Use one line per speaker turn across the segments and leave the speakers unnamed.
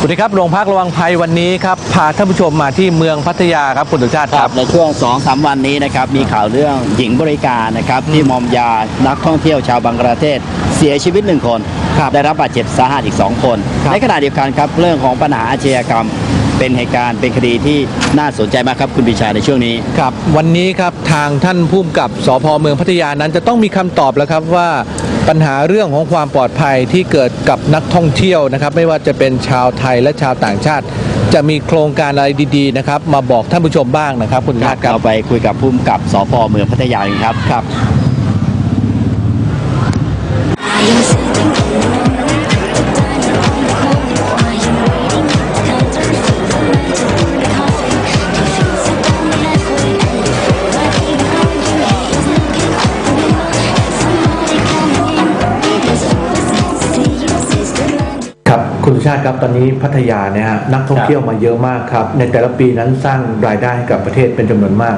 สวัสดีครับโรงพักระวังภัยวันนี้ครับพาท่านผู้ชมมาที่เมืองพัทยาครับคุณสุชาติ
ค
ค
รั
รั
บ บในช่วง2อสวันนี้นะครับมีข่าวเรื่องหญิงบริการนะครับที่มอมยานักท่องเที่ยวชาวบังกลาเทศ เสียชีวิตหนึ่งคน
ครับ
ได้รับบาดเจ็บสาหัสอีก 2 คน
ครับ
ในขณะเดียวกันครับเรื่องของปัญหาอาชญากรรม เป็นเหตุการณ์เป็นคดีที่น่าสนใจมากครับคุณปิชาในช่วงนี้
ครับวันนี้ครับทางท่านผู้กำกับสพเมืองพัทยานั้นจะต้องมีคำตอบแล้วครับว่า ปัญหาเรื่องของความปลอดภัยที่เกิดกับนักท่องเที่ยวนะครับ ไม่ว่าจะเป็นชาวไทยและชาวต่างชาติ จะมีโครงการอะไรดีๆนะครับ มาบอกท่านผู้ชมบ้างนะครับ คุณสุชาติครับ
เราไปคุยกับผู้กำกับสพเมืองพัทยากันครับ
ครับ สุชาติครับตอนนี้พัทยาเนี่ยฮะนักท่องเที่ยวมาเยอะมากครับ ในแต่ละปีนั้นสร้างรายได้ให้กับประเทศเป็นจำนวนมาก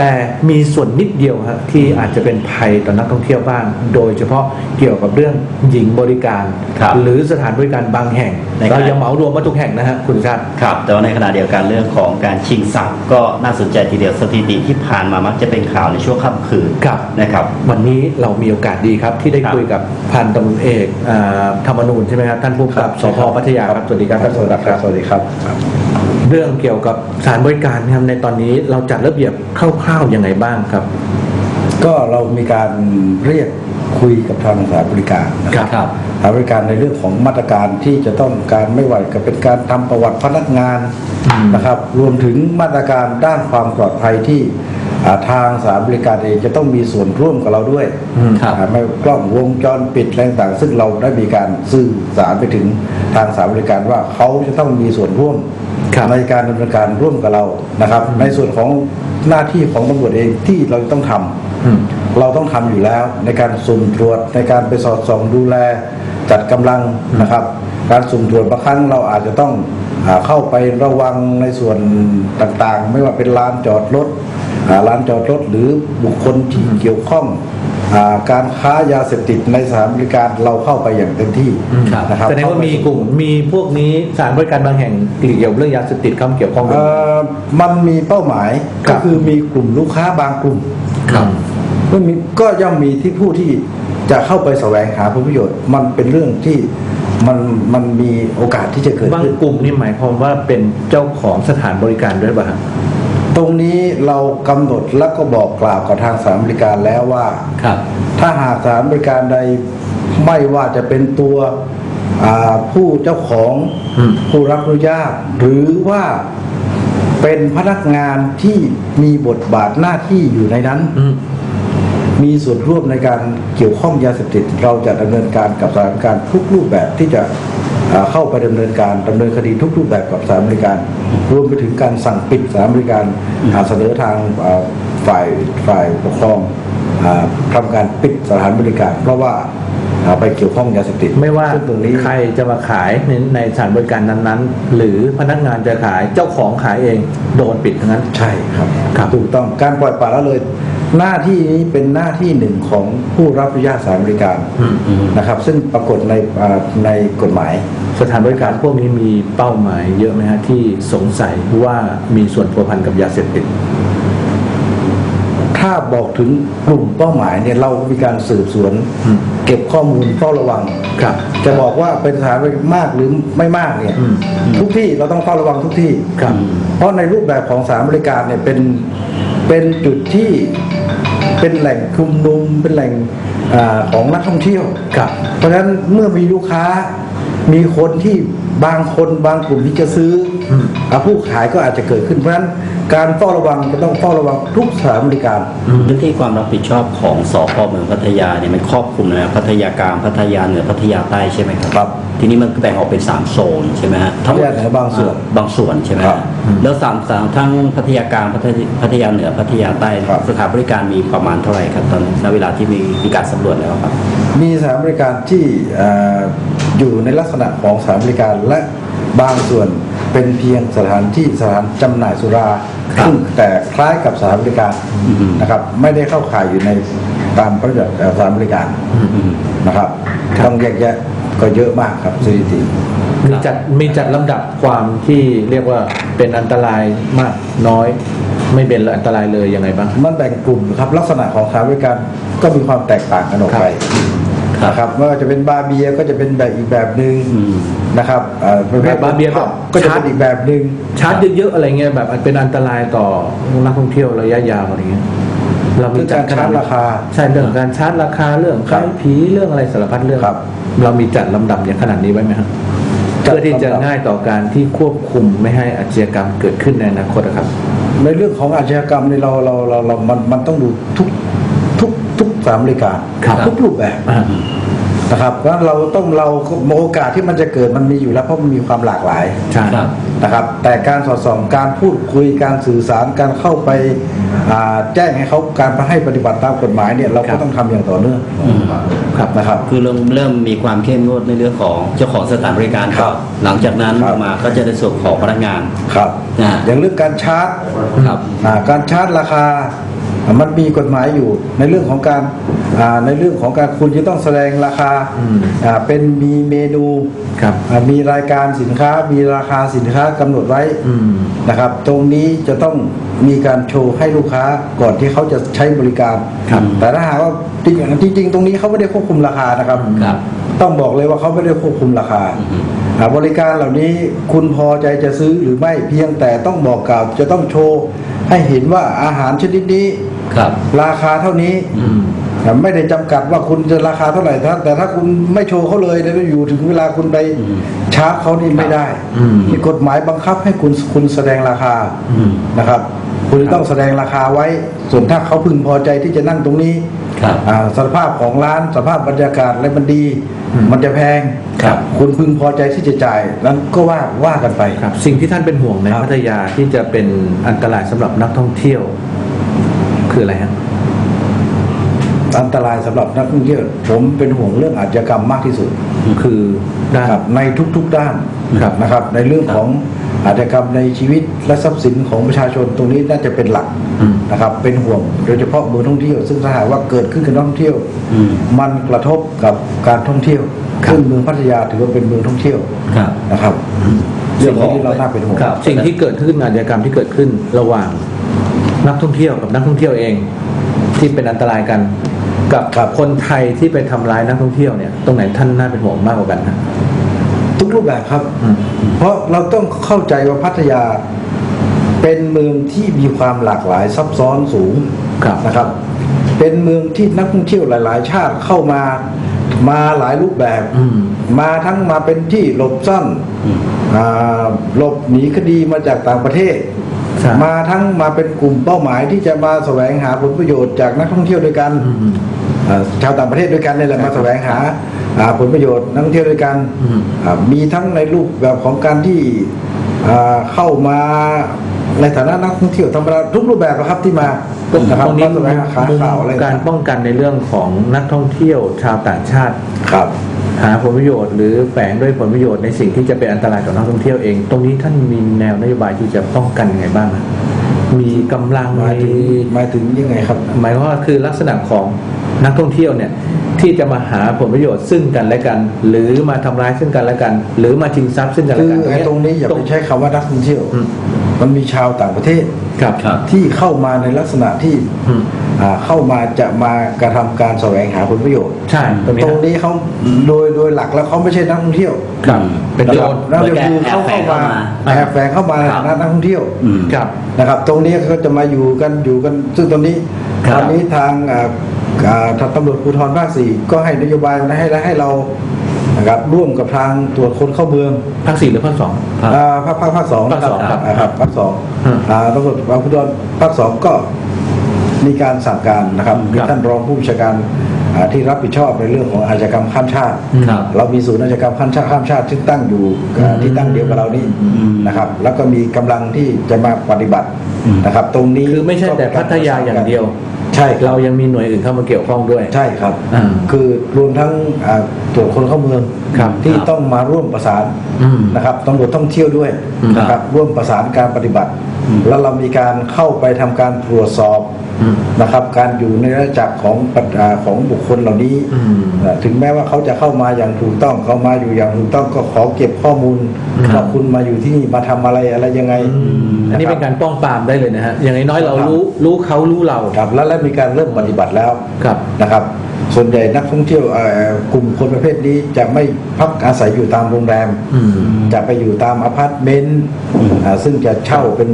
แต่มีส่วนนิดเดียวครับที่อาจจะเป็นภัยต่อนักท่องเที่ยวบ้างโดยเฉพาะเกี่ยวกับเรื่องหญิงบริการ
ครับ
หรือสถานบริการบางแห่ง
ใน
เรา
ขณะ
ยังเหมารวมมาทุกแห่งนะฮะคุณสุชาติ
ครับแต่ว่าในขณะเดียวกันเรื่องของการชิงทรัพย์ก็น่าสนใจทีเดียวสถิติที่ผ่านมามักจะเป็นข่าวในช่วงค่ำคืน
ครับ
นะครับ
วันนี้เรามีโอกาสดีครับที่ได้
ครับ
คุยกับพันตำรวจเอกอ่าธรรมนูญใช่ไหมครับท่านผู้กำกับสพพัทยาครับสวัสดีครับท่านสวัสดีครับ
สวัสดีครับ
เรื่องเกี่ยวกับสถานบริการครับในตอนนี้เราจัดระเบียบคร่าวๆยังไงบ้างครับ
ก็เรามีการเรียกคุยกับทางสถานบริการนะครับ
ครับ
สถานบริการในเรื่องของมาตรการที่จะต้องการไม่ว่าจะเป็นการทำประวัติพนักงาน
อืม
นะครับ รวมถึงมาตรการด้านความปลอดภัยที่อ่า ทางสถานบริการเองจะต้องมีส่วนร่วมกับเราด้วย
อืม
ครับ
อ่าไม่กล้องวงจรปิดอะไรต่างๆซึ่งเราได้มีการสื่อสารไปถึงทางสถานบริการว่าเขาจะต้องมีส่วนร่วม
ครับ
ในการดำเนินการร่วมกับเรานะครับ ในส่วนของหน้าที่ของตำรวจเองที่เราจะต้องทำ
อืม
เราต้องทำอยู่แล้วในการสุ่มตรวจในการไปสอดส่องดูแลจัดกำลังนะครับ การสุ่มตรวจบางครั้งเราอาจจะต้องอาเข้าไประวังในส่วนต่างๆ ไม่ว่าเป็นลานจอดรถอ่า ลานจอดรถหรือบุคคลที่เกี่ยวข้องอาการค้ายาเสพติดในสถานบริการเราเข้าไปอย่างเต็มที่
ครับ
นะครับ
แสดงว่ามีกลุ่มมีพวกนี้สถานบริการบางแห่งเกี่ยวกับเรื่องยาเสพติดเข้ามาเกี่ยวข้องด้วย
เอ่อมันมีเป้าหมาย
ครั
ก็
บ
คือมีกลุ่มลูกค้าบางกลุ่ม
ครับ
ก็มีก็ย่อมมีที่ผู้ที่จะเข้าไปแสวงหาผลประโยชน์ มันเป็นเรื่องที่มันมันมีโอกาสที่จะเกิด
บาง
ขึ้น
กลุ่มนี่หมายความว่าเป็นเจ้าของสถานบริการด้วยป่ะฮะ
ตรงนี้เรากำหนดและก็บอกกล่าวกับทางสถานบริการแล้วว่า
ครับ
ถ้าหากสถานบริการใดไม่ว่าจะเป็นตัวอ่าผู้เจ้าของ
อืม
ผู้รับอนุญาตหรือว่าเป็นพนักงานที่มีบทบาทหน้าที่อยู่ในนั้น
อืม
มีส่วนร่วมในการเกี่ยวข้องยาเสพติด เราจะดำเนินการกับสถานการทุกรูปแบบที่จะ เอ่อเข้าไปดำเนินการดำเนินคดีทุกรูปแบบกับสถานบริการ รวมไปถึงการสั่งปิดสถานบริการอ่าเสนอทางเอ่อฝ่ายฝ่ายปกครองอ่าทำการปิดสถานบริการ เพราะว่าอ่าไปเกี่ยวข้องยาเสพติด
ไม่ว่า
ซึ่งตรงนี้
ใครจะมาขายในในสถานบริการนั้นๆ หรือพนักงานจะขายเจ้าของขายเองโดนปิดทั้งนั้น
ใช่ครับ
ครับ
ถูกต้องการปล่อยปละละเลย หน้าที่นี้เป็นหน้าที่หนึ่งของผู้รับอนุญาตสถานบริการ
อืม
นะครับ ซึ่งปรากฏในอ่าในกฎหมาย
สถานบริการพวกนี้มีเป้าหมายเยอะไหมฮะที่สงสัยว่ามีส่วนผัวพันกับยาเสพติด
ถ้าบอกถึงกลุ่มเป้าหมายเนี่ยเรามีการสืบสวน
อืม
เก็บข้อมูลเฝ้าระวัง
ครับ
จะบอกว่าเป็นสถานบริการมากหรือไม่มากเนี่ย
อืม
ทุกที่เราต้องเฝ้าระวังทุกที่
ครับ
เพราะในรูปแบบของสถานบริการเนี่ยเป็นเป็นจุดที่เป็นแหล่งชุมนุมเป็นแหล่งอาของนักท่องเที่ยว
ครับ
เพราะฉะนั้นเมื่อมีลูกค้า มีคนที่บางคนบางกลุ่มที่จะซื้ออ
ม
อ่าผู้ขายก็อาจจะเกิดขึ้นเพราะฉะนั้นการเฝ้าระวังจะต้องเฝ้าระวังทุกสถานบริการ
พื้นที่ความรับผิดชอบของสพเมืองพัทยาเนี่ยมันครอบคลุมนะพัทยากลางพัทยาเหนือพัทยาใต้ใช่ไหมครับ
ครับ
ทีนี้มันก็แบ่งออกเป็นสามโซนใช่ไหมฮะ
พัทยาเหนือบางส่วน
บางส่วนใช่ไหม
ครั
ฮะ
บ
แล้วสามสามทั้งพัทยากลางพัทยพัทยาเหนือพัทยาใต้
ครับ
สถานบริการมีประมาณเท่าไหร่ครับตอนณเวลาที่มีมีการสำรวจแล้วครับ
มีสถานบริการที่เอ่ออยู่ในลักษณะของสถานบริการและบางส่วนเป็นเพียงสถานที่สถานจำหน่ายสุรา
ครับ
ซึ่งแต่คล้ายกับสถานบริการ
อืม
นะครับ ไม่ได้เข้าข่ายอยู่ในตามพระราชบัญญัติเอ่อสถานบริการ
อืม
นะครับ ต้องแยกแยะก็เยอะมากครับสถิติ
มีจัดมีจัดลำดับความที่เรียกว่าเป็นอันตรายมากน้อย ไม่เป็นอันตรายเลยยังไงบ้าง
มันแบ่งกลุ่มครับลักษณะของสถานบริการก็มีความแตกต่างกันออกไป
ครับ
นะครับไม่ว่าจะเป็นบาร์เบียร์ก็จะเป็นแบบอีกแบบหนึ่ง
อืม
นะครับอ่าประเภท
บาร์เบียร์แบบ
ก็จะเป็นอีกแบบหนึ่ง
ชาร์จเยอะๆอะไรเงี้ยแบบเป็นอันตรายต่อนักท่องเที่ยวระยะยาวอะไรเงี้ยเรามี
เรื่องการชาร์จราคา
ใช่เรื่องการชาร์จราคาเรื่อง
ครั
ขาย
บ
ผีเรื่องอะไรสารพัดเรื่อง
ครับ
เรามีจัดลำดับอย่างขนาดนี้ไว้ไหมครับ
จัด
เพื่อที่จะ
ลำดับ
ง่ายต่อการที่ควบคุมไม่ให้อาชญากรรมเกิดขึ้นในอนาคตอะครับ
ในเรื่องของอาชญากรรมนี่เราเราเราเรามันมันต้องดูทุกทุกทุก สถานบริการ
ครับ
ทุกรูปแบบ
อ่า
นะครับเพราะฉะนั้นเราต้องเราโอกาสที่มันจะเกิดมันมีอยู่แล้วเพราะมันมีความหลากหลาย
ใช่
ครับ
นะครับ แต่การสอดส่องการพูดคุยการสื่อสารการเข้าไปอ่าแจ้งให้เขาการให้ปฏิบัติตามกฎหมายเนี่ยเราก็ต้องทำอย่างต่อเนื่อง
ครับ
นะครับ
คือเริ่มเริ่มมีความเข้มงวดในเรื่องของเจ้าของสถานบริการ
ครับ
หลังจากนั้น
ครับ
มาก็จะในส่วนของพนักงาน
ครับ
อ่า
อย่างเรื่องการชาร์จ
ครับ
อ่าการชาร์จราคาอ่า มันมีกฎหมายอยู่ในเรื่องของการอ่าในเรื่องของการคุณจะต้องแสดงราคา
อืม
อ่าเป็นมีเมนู
ครับ
อ่ามีรายการสินค้า มีราคาสินค้ากำหนดไว้
อืม
นะครับ ตรงนี้จะต้องมีการโชว์ให้ลูกค้าก่อนที่เขาจะใช้บริการ
ครับ
แต่ถ้าหากว่าจริงจริงๆตรงนี้เขาไม่ได้ควบคุมราคานะครับ
ครับ
ต้องบอกเลยว่าเขาไม่ได้ควบคุมราคาอ่า บริการเหล่านี้คุณพอใจจะซื้อหรือไม่เพียงแต่ต้องบอกกล่าวจะต้องโชว์ ให้เห็นว่าอาหารชนิดนี้
ครับ
ราคาเท่านี้
อืม
อ่าไม่ได้จำกัดว่าคุณจะราคาเท่าไหร่ถ้าแต่ถ้าคุณไม่โชว์เขาเลยแล้วอยู่ถึงเวลาคุณไป
อืม
ชาร์จเขานี่ไม่ได้
อืม
มีกฎหมายบังคับให้คุณคุณแสดงราคา
อืม
นะครับ คุณจะต้องแสดงราคาไว้ ส่วนถ้าเขาพึงพอใจที่จะนั่งตรงนี้
ครับ
อ่าสภาพของร้านสภาพบรรยากาศอะไรมันดี
อืม
มันจะแพง
ครับ
คุณพึงพอใจที่จะจ่ายนั้นก็ว่าว่ากันไป
ครับ สิ่งที่ท่านเป็นห่วงใน
ครับ
พัทยาที่จะเป็นอันตรายสำหรับนักท่องเที่ยว คืออะไรฮะ
อันตรายสำหรับนักท่องเที่ยวผมเป็นห่วงเรื่องอาชญากรรมมากที่สุด
คือด้าน
ครับในทุก ๆด้าน
ครับ
นะครับ ในเรื่องของ อาชญากรรมในชีวิตและทรัพย์สินของประชาชนตรงนี้น่าจะเป็นหลัก
อืม
นะครับ เป็นห่วงโดยเฉพาะเมืองท่องเที่ยว ซึ่งถ้าหากว่าเกิดขึ้นกับนักท่องเที่ยว
อืม
มันกระทบกับการท่องเที่ยว
ครับ
ซึ่งเมืองพัทยาถือว่าเป็นเมืองท่องเที่ยว
ครับ
นะครับเรื่องนี้เราน่าเป็นห่วง
ครับสิ่งที่เกิดขึ้นอาชญากรรมที่เกิดขึ้นระหว่างนักท่องเที่ยวกับนักท่องเที่ยวเอง ที่เป็นอันตรายกันกับ
ครับ
คนไทยที่ไปทำร้ายนักท่องเที่ยวเนี่ยตรงไหนท่านน่าเป็นห่วงมากกว่ากันฮะ
ทุกรูปแบบครับ
อืม
เพราะเราต้องเข้าใจว่าพัทยาเป็นเมืองที่มีความหลากหลายซับซ้อนสูง
ครับ
นะครับ เป็นเมืองที่นักท่องเที่ยวหลาย ๆ ชาติเข้ามามาหลายรูปแบบ
อืม
มาทั้งมาเป็นที่หลบซ่อน
อืม
อ่าหลบหนีคดีมาจากต่างประเทศ
ใช่
มาทั้งมาเป็นกลุ่มเป้าหมายที่จะมาแสวงหาผลประโยชน์จากนักท่องเที่ยวด้วยกัน
อืม
อ่าชาวต่างประเทศด้วยกันนี่แหละมาแสวงหาอ่าผลประโยชน์นักท่องเที่ยวด้วยกัน
อืม
อ่ามีทั้งในรูปแบบของการที่อ่าเข้ามาในฐานะนักท่องเที่ยวธรรมดาทุกรูปแบบนะครับที่มา
ตรง
นะครับ
ตรงนี้
มาแสวงหา
มุม
ข่าวอะไร
การป้องกันในเรื่องของนักท่องเที่ยวชาวต่างชาติ
ครับ
หาผลประโยชน์หรือแฝงด้วยผลประโยชน์ในสิ่งที่จะเป็นอันตรายต่อนักท่องเที่ยวเอง ตรงนี้ท่านมีแนวนโยบายที่จะป้องกันยังไงบ้างนะมีกำลัง
หมายถึง
มี
หมายถึงยังไงครับ
หมายความว่าคือลักษณะของนักท่องเที่ยวเนี่ย ที่จะมาหาผลประโยชน์ซึ่งกันและกัน หรือมาทำร้ายซึ่งกันและกัน หรือมาชิงทรัพย์ซึ่งกัน
คื
และ
อ
กัน
ไอ้ตรงนี้อย่า
ตร
ไป
ง
ใช้คำว่านักท่องเที่ยว
อืม
มันมีชาวต่างประเทศ
ครับ
ครับ
ที่เข้ามาในลักษณะที่
อืม
อ่าเข้ามาจะมากระทำการแสวงหาผลประโยชน์
ใช่ตรงนี้
ตรง
นะ
นี้เขาโดยโดยหลักแล้วเขาไม่ใช่นักท่องเที่ยว
ครับเป็น
นะ
โด
ครับ
น
นักท่องเที่ยวคือเขาเข้ามา
แอบ
แอบแฝงเข้ามาในฐานะนักท่องเที่ยว
อืม
ครับ
นะครับ ตรงนี้ก็จะมาอยู่กันอยู่กัน ซึ่งตอนนี้
ครับ
ตอนนี้ทางอ่าอ่า ทางตำรวจภูธรภาคสี่ก็ให้นโยบายมาให้และให้เรานะครับร่วมกับทางตรวจคนเข้าเมือง
ภาคสี่หรือภาคสอง
ครับ
อ่าภาคภาคภาคสองนะครั
ภาคสองครับ
อ่าครับภาคสอง
อืม
อ่าตำรวจภูธรภาคสองก็มีการสั่งการนะครับมี
ครับ
ท่านรองผู้บัญชาการอ่าที่รับผิดชอบในเรื่องของอาชญากรรมข้ามชาติ
ครับ
เรามีศูนย์อาชญากรรมข้ามชาติข้ามชาติที่ตั้งอยู่อ่าที่ตั้งเดียวกับเรานี่
อืม
นะครับ แล้วก็มีกำลังที่จะมาปฏิบัติ
อืม
นะครับ ตรงนี้
คือไม่ใช่แต่พัทยาอย่างเดียว
ใช่ครับ
เรายังมีหน่วยอื่นเข้ามาเกี่ยวข้องด้วย
ใช่ครับ
อ่า
คือรวมทั้งอ่าตรวจคนเข้าเมือง
ครับ
ที่
ครับ
ต้องมาร่วมประสาน
อืม
นะครับตำรวจท่องเที่ยวด้วย
อืม
นะครับร่วมประสานการปฏิบัติ แล้วเรามีการเข้าไปทำการตรวจสอบ
อืม
นะครับ การอยู่ในระจักรของปฏิอ่าของบุคคลเหล่านี้
อืม
อ่าถึงแม้ว่าเขาจะเข้ามาอย่างถูกต้องเขามาอยู่อย่างถูกต้องก็ขอเก็บข้อมูล
ครับ
ว่าคุณมาอยู่ที่นี่มาทำอะไรอะไรยังไง
อันนี้ะ
ค
เป็
บ
นการป้องปรามได้เลยนะฮะอย่างน้อยๆเรารู้รู้เขารู้เรา
ครับแล้วและมีการเริ่มปฏิบัติแล้ว
ครับ
นะครับ ส่วนใหญ่นักท่องเที่ยวเอ่อกลุ่มคนประเภทนี้จะไม่พักอาศัยอยู่ตามโรงแรม
อืม
จะไปอยู่ตามอพาร์ตเมนต์อ่าซึ่งจะเช่าเป็น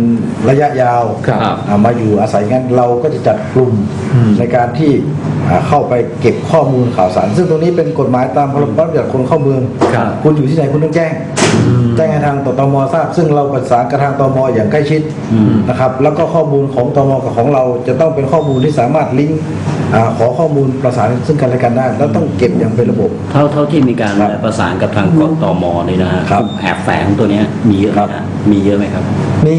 ระยะยาว
ครับ
อ่ามาอยู่อาศัยงั้นเราก็จะจัดกลุ่ม
อืม
ในการที่อ่าเข้าไปเก็บข้อมูลข่าวสาร ซึ่งตรงนี้เป็นกฎหมายตามพรบบัญญัติคนเข้าเมือง
ครับ
คุณอยู่ที่ไหนคุณต้องแจ้ง แจ้งให้ทางตมทราบ ซึ่งเราประสานกับทางตมอย่างใกล้ชิดนะครับ แล้วก็ข้อมูลของตมกับของเราจะต้องเป็นข้อมูลที่สามารถลิงก์อ่าขอข้อมูลประสานซึ่งกันและกันได้ แล้วต้องเก็บอย่างเป็นระบบ
เท่าเท่าที่มีการ
ครับ
ประสานกับทางกตมนี่นะฮะ
ครับ
แอบแฝงตัวเนี้ยมีเยอะไหม
ครับ
ฮะมีเยอะไหมครับ
มี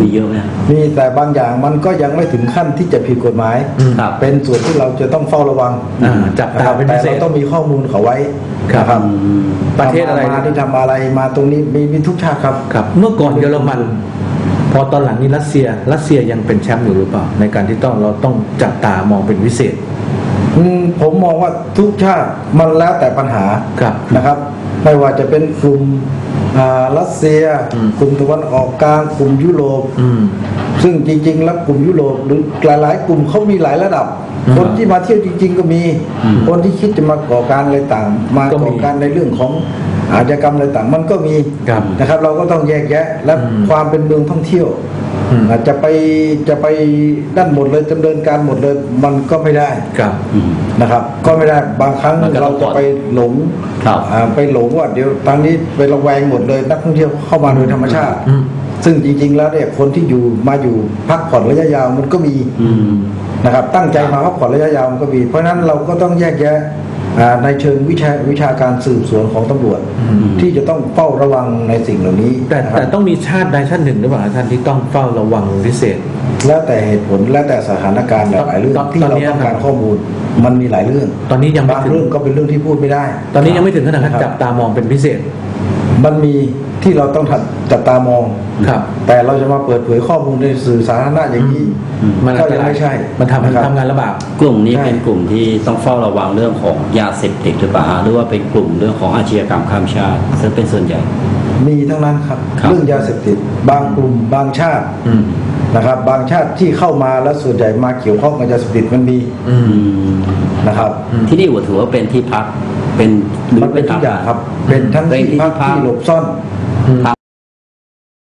มีเยอะไหมฮะ
มีแต่บางอย่างมันก็ยังไม่ถึงขั้นที่จะผิดกฎหมาย
ครับ
เป็นส่วนที่เราจะต้องเฝ้าระวัง
อ่าจับตา
นะครับ
เป็นพิ
แต่
เศษ
เราต้องมีข้อมูลเขาไว้
ครับ
นะครับ
ประเทศอะไร
มาที่ทำอะไรมาตรงนี้มีมีทุกชาติครับ
ครับเมื่อก่อนเยอรมัน พอตอนหลังนี้รัสเซีย รัสเซียยังเป็นแชมป์อยู่หรือเปล่า ในการที่ต้องเราต้องจับตามองเป็นพิเศษ
อืมผมมองว่าทุกชาติมันแล้วแต่ปัญหา
ครับ
นะครับ ไม่ว่าจะเป็นกลุ่มอ่ารัสเซีย
อืม
กลุ่มตะวันออกกลางกลุ่มยุโรป
อืม
ซึ่งจริง ๆ แล้วกลุ่มยุโรปหรือหลาย ๆ กลุ่มเขามีหลายระดับ
อืม
คนที่มาเที่ยวจริง ๆ ก็มี คนที่คิดจะมาก่อการอะไรต่าง มา
ก็มี
ก่อการในเรื่องของ อาชญากรรมอะไรต่างมันก็มี
ครับ
นะครับ เราก็ต้องแยกแยะ และ
อืม
ความเป็นเมืองท่องเที่ยว
อืม
อาจจะไปจะไปด้านหมดเลยดำเนินการหมดเลยมันก็ไม่ได้
ครับ
อืม
นะครับ ก็ไม่ได้บางครั้ง
มันก็ต้
เรา
อง
จะไปหลง
ครับ
อ่าไปหลงว่าเดี๋ยวตอนนี้ไประแวงหมดเลยนักท่องเที่ยวเข้ามาโดยธรรมชาติ
อืม
ซึ่งจริง ๆ แล้วเนี่ยคนที่อยู่มาอยู่พักผ่อนระยะยาวมันก็มี
อืม
นะครับ ตั้งใจมาพักผ่อนระยะยาวมันก็มี เพราะฉะนั้นเราก็ต้องแยกแยะอ่า ในเชิงวิชาวิชาการสืบสวนของตำรวจ ที่จะต้องเฝ้าระวังในสิ่งเหล่านี้
แต่
นะค
แต่
รับ
ต้องมีชาติใดชาติหนึ่งหรือเปล่าท่านที่ต้องเฝ้าระวังพิเศษ
แล้วแต่เหตุผลแล้วแต่สถานการณ์หลายๆเรื่อง
ตอน
ที่
ตอน
เรา
นี้
ต้อง
ครับ
การข้อมูลมันมีหลายเรื่อง
ตอนนี้ยังไม่
บาง
ถึง
เรื่องก็เป็นเรื่องที่พูดไม่ได้
ตอนนี้ยังไม่ถึงขนาด
ครับ
จับตามองเป็นพิเศษ
มันมีที่เราต้องทัดจับตามอง
ครับ
แต่เราจะมาเปิดเผยข้อมูลในสื่อสาธารณะอย่างนี้
มัน
ก็
อันต
ยัง
ราย
ไม่ใช่
มันทำ
นะครับ
ทำงานลำบาก
กลุ่มนี้
ใช่
เป็นกลุ่มที่ต้องเฝ้าระวังเรื่องของยาเสพติดหรือเปล่าฮะหรือว่าเป็นกลุ่มเรื่องของอาชญากรรมข้ามชาติซึ่งเป็นส่วนใหญ่
มีทั้งนั้นครับ
ครับ
เรื่องยาเสพติด บางกลุ่มบางชาติ
อืม
นะครับ บางชาติที่เข้ามาแล้วส่วนใหญ่มาเกี่ยวข้องกับยาเสพติดมันมี
อืม
อืม
นะครับ
ที่นี่ถือว่าเป็นที่พัก เป็นหรือ
มันเป็นทุกอย่างครับ เป็นทั้ง
เป็น
ที่
ที่
พัก
พัก
ที่หลบซ่อน
อืม